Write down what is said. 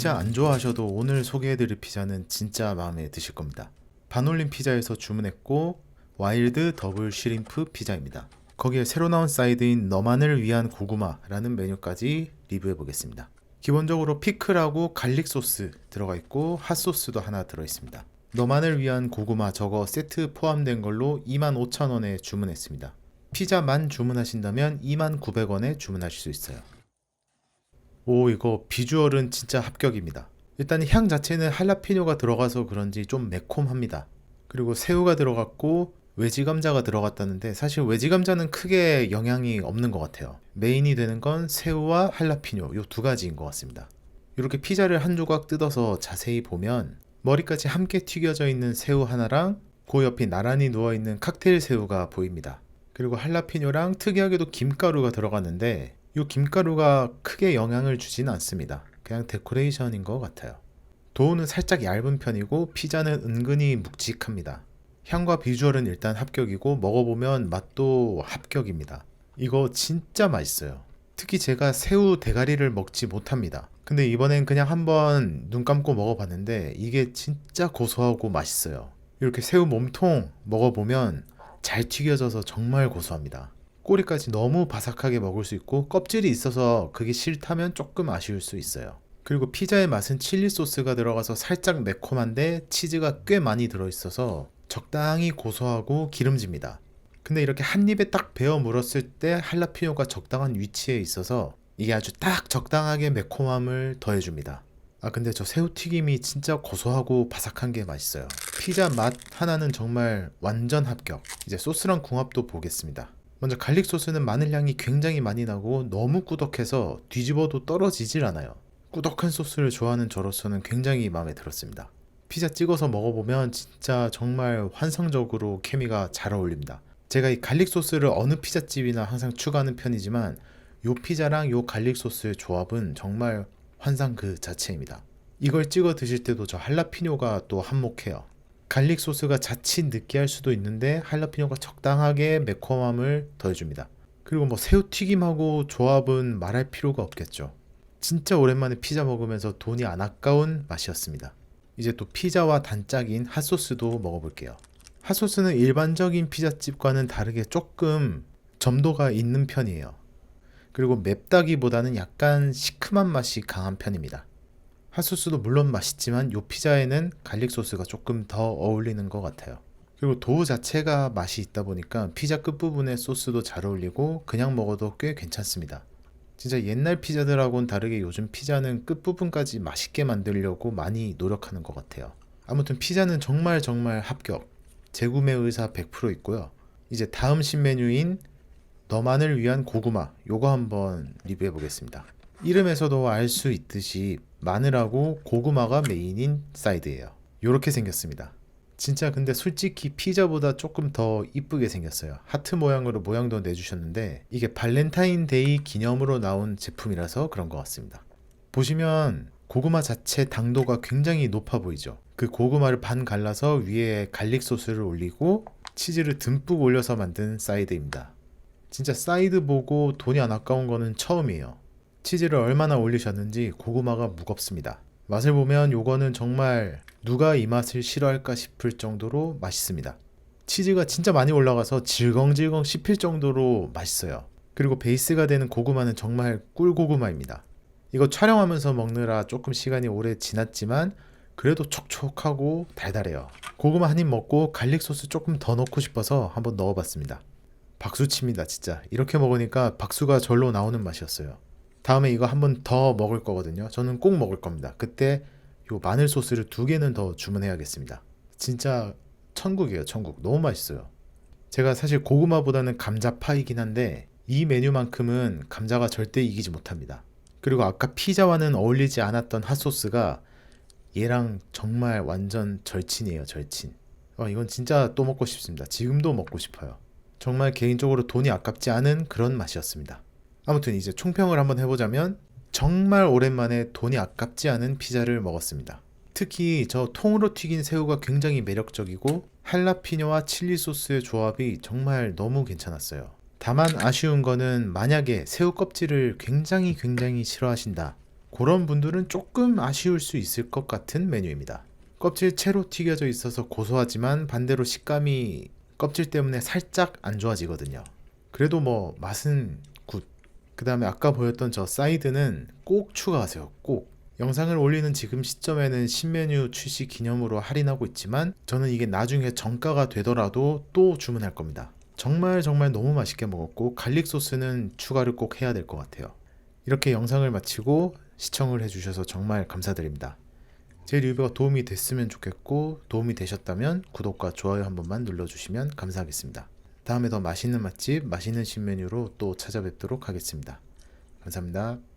피자 안 좋아하셔도 오늘 소개해드릴 피자는 진짜 마음에 드실 겁니다. 반올림 피자에서 주문했고 와일드 더블 쉬림프 피자입니다. 거기에 새로 나온 사이드인 너만을 위한 고구마라는 메뉴까지 리뷰해 보겠습니다. 기본적으로 피클하고 갈릭 소스 들어가 있고 핫소스도 하나 들어 있습니다. 너만을 위한 고구마 저거 세트 포함된 걸로 25,000원에 주문했습니다. 피자만 주문하신다면 29,900원에 주문하실 수 있어요. 오 이거 비주얼은 진짜 합격입니다. 일단 향 자체는 할라피뇨가 들어가서 그런지 좀 매콤합니다. 그리고 새우가 들어갔고 외지 감자가 들어갔다는데 사실 외지 감자는 크게 영향이 없는 것 같아요. 메인이 되는 건 새우와 할라피뇨 요 두 가지인 것 같습니다. 이렇게 피자를 한 조각 뜯어서 자세히 보면 머리까지 함께 튀겨져 있는 새우 하나랑 그 옆에 나란히 누워 있는 칵테일 새우가 보입니다. 그리고 할라피뇨랑 특이하게도 김가루가 들어갔는데 이 김가루가 크게 영향을 주진 않습니다. 그냥 데코레이션인 것 같아요. 도우는 살짝 얇은 편이고 피자는 은근히 묵직합니다. 향과 비주얼은 일단 합격이고 먹어보면 맛도 합격입니다. 이거 진짜 맛있어요. 특히 제가 새우 대가리를 먹지 못합니다. 근데 이번엔 그냥 한번 눈 감고 먹어봤는데 이게 진짜 고소하고 맛있어요. 이렇게 새우 몸통 먹어보면 잘 튀겨져서 정말 고소합니다. 꼬리까지 너무 바삭하게 먹을 수 있고 껍질이 있어서 그게 싫다면 조금 아쉬울 수 있어요. 그리고 피자의 맛은 칠리 소스가 들어가서 살짝 매콤한데 치즈가 꽤 많이 들어있어서 적당히 고소하고 기름집니다. 근데 이렇게 한 입에 딱 베어 물었을 때 할라피뇨가 적당한 위치에 있어서 이게 아주 딱 적당하게 매콤함을 더해줍니다. 아 근데 저 새우튀김이 진짜 고소하고 바삭한 게 맛있어요. 피자 맛 하나는 정말 완전 합격. 이제 소스랑 궁합도 보겠습니다. 먼저 갈릭 소스는 마늘 향이 굉장히 많이 나고 너무 꾸덕해서 뒤집어도 떨어지질 않아요. 꾸덕한 소스를 좋아하는 저로서는 굉장히 마음에 들었습니다. 피자 찍어서 먹어보면 진짜 정말 환상적으로 케미가 잘 어울립니다. 제가 이 갈릭 소스를 어느 피자집이나 항상 추가하는 편이지만 요 피자랑 요 갈릭 소스의 조합은 정말 환상 그 자체입니다. 이걸 찍어 드실 때도 저 할라피뇨가 또 한몫해요. 갈릭 소스가 자칫 느끼할 수도 있는데 할라피뇨가 적당하게 매콤함을 더해줍니다. 그리고 뭐 새우튀김하고 조합은 말할 필요가 없겠죠. 진짜 오랜만에 피자 먹으면서 돈이 안 아까운 맛이었습니다. 이제 또 피자와 단짝인 핫소스도 먹어볼게요. 핫소스는 일반적인 피자집과는 다르게 조금 점도가 있는 편이에요. 그리고 맵다기보다는 약간 시큼한 맛이 강한 편입니다. 핫소스도 물론 맛있지만 요 피자에는 갈릭 소스가 조금 더 어울리는 것 같아요. 그리고 도우 자체가 맛이 있다 보니까 피자 끝부분에 소스도 잘 어울리고 그냥 먹어도 꽤 괜찮습니다. 진짜 옛날 피자들하고는 다르게 요즘 피자는 끝부분까지 맛있게 만들려고 많이 노력하는 것 같아요. 아무튼 피자는 정말 정말 합격. 재구매 의사 100% 있고요. 이제 다음 신메뉴인 너만을 위한 고구마 요거 한번 리뷰해 보겠습니다. 이름에서도 알 수 있듯이 마늘하고 고구마가 메인인 사이드예요. 요렇게 생겼습니다. 진짜 근데 솔직히 피자보다 조금 더 이쁘게 생겼어요. 하트 모양으로 모양도 내주셨는데 이게 발렌타인데이 기념으로 나온 제품이라서 그런 것 같습니다. 보시면 고구마 자체 당도가 굉장히 높아 보이죠. 그 고구마를 반 갈라서 위에 갈릭 소스를 올리고 치즈를 듬뿍 올려서 만든 사이드입니다. 진짜 사이드 보고 돈이 안 아까운 거는 처음이에요. 치즈를 얼마나 올리셨는지 고구마가 무겁습니다. 맛을 보면 요거는 정말 누가 이 맛을 싫어할까 싶을 정도로 맛있습니다. 치즈가 진짜 많이 올라가서 질겅질겅 씹힐 정도로 맛있어요. 그리고 베이스가 되는 고구마는 정말 꿀고구마입니다. 이거 촬영하면서 먹느라 조금 시간이 오래 지났지만 그래도 촉촉하고 달달해요. 고구마 한 입 먹고 갈릭 소스 조금 더 넣고 싶어서 한번 넣어봤습니다. 박수 칩니다, 진짜. 이렇게 먹으니까 박수가 절로 나오는 맛이었어요. 다음에 이거 한 번 더 먹을 거거든요. 저는 꼭 먹을 겁니다. 그때 요 마늘 소스를 두 개는 더 주문해야겠습니다. 진짜 천국이에요, 천국. 너무 맛있어요. 제가 사실 고구마보다는 감자파이긴 한데 이 메뉴만큼은 감자가 절대 이기지 못합니다. 그리고 아까 피자와는 어울리지 않았던 핫소스가 얘랑 정말 완전 절친이에요, 절친. 어, 이건 진짜 또 먹고 싶습니다. 지금도 먹고 싶어요. 정말 개인적으로 돈이 아깝지 않은 그런 맛이었습니다. 아무튼 이제 총평을 한번 해보자면 정말 오랜만에 돈이 아깝지 않은 피자를 먹었습니다. 특히 저 통으로 튀긴 새우가 굉장히 매력적이고 할라피뇨와 칠리 소스의 조합이 정말 너무 괜찮았어요. 다만 아쉬운 거는 만약에 새우 껍질을 굉장히 굉장히 싫어하신다. 그런 분들은 조금 아쉬울 수 있을 것 같은 메뉴입니다. 껍질 채로 튀겨져 있어서 고소하지만 반대로 식감이 껍질 때문에 살짝 안 좋아지거든요. 그래도 뭐 맛은 굿. 그 다음에 아까 보였던 저 사이드는 꼭 추가하세요. 꼭. 영상을 올리는 지금 시점에는 신메뉴 출시 기념으로 할인하고 있지만 저는 이게 나중에 정가가 되더라도 또 주문할 겁니다. 정말 정말 너무 맛있게 먹었고 갈릭 소스는 추가를 꼭 해야 될 것 같아요. 이렇게 영상을 마치고 시청을 해주셔서 정말 감사드립니다. 제 리뷰가 도움이 됐으면 좋겠고 도움이 되셨다면 구독과 좋아요 한 번만 눌러주시면 감사하겠습니다. 다음에 더 맛있는 맛집, 맛있는 신메뉴로 또 찾아뵙도록 하겠습니다. 감사합니다.